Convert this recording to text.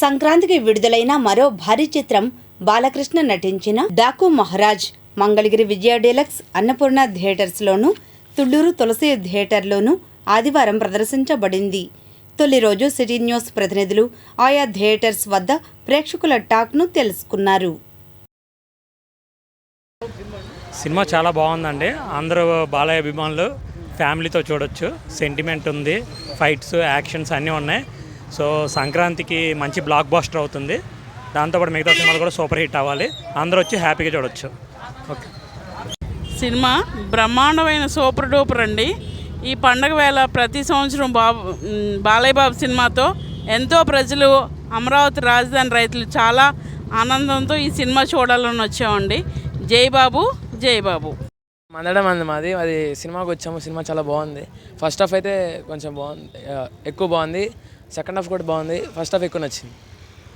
సంక్రాంతికి విడుదలైన మరో భారీ చిత్రం బాలకృష్ణ నటించిన డాకు మహారాజ్ మంగళగిరి విజయ డీలక్స్ అన్నపూర్ణ థియేటర్స్లోను తుళ్ళూరు తులసి థియేటర్లోను ఆదివారం ప్రదర్శించబడింది. తొలి రోజు సిటీ న్యూస్ ప్రతినిధులు ఆయా థియేటర్స్ వద్ద ప్రేక్షకుల టాక్ను తెలుసుకున్నారు. సినిమా చాలా బాగుందండి. అందరూ బాలయ్య అభిమానులు ఫ్యామిలీతో చూడొచ్చు. సెంటిమెంట్ ఉంది ఫైట్స్ యాక్షన్స్ అన్నీ ఉన్నాయి. సో సంక్రాంతికి మంచి బ్లాక్ బాస్టర్ అవుతుంది. దాంతోపాటు మిగతా సినిమాలు కూడా సూపర్ హిట్ అవ్వాలి. అందరూ వచ్చి హ్యాపీగా చూడొచ్చు. ఓకే సినిమా బ్రహ్మాండమైన సూపర్ డూపర్ అండి. ఈ పండగ వేళ ప్రతి సంవత్సరం బాబు మ్, బాలయ్య బాబు సినిమాతో ఎంతో ప్రజలు అమరావతి రాజధాని రైతులు చాలా ఆనందంతో ఈ సినిమా చూడాలని వచ్చామండి. జై బాబు జై బాబు. మందడం అంది మాది. అది సినిమాకి వచ్చాము. సినిమా చాలా బాగుంది. ఫస్ట్ హాఫ్ అయితే కొంచెం బాగుంది. ఎక్కువ బాగుంది. సెకండ్ హాఫ్ కూడా బాగుంది. ఫస్ట్ హాఫ్ ఎక్కువ నచ్చింది.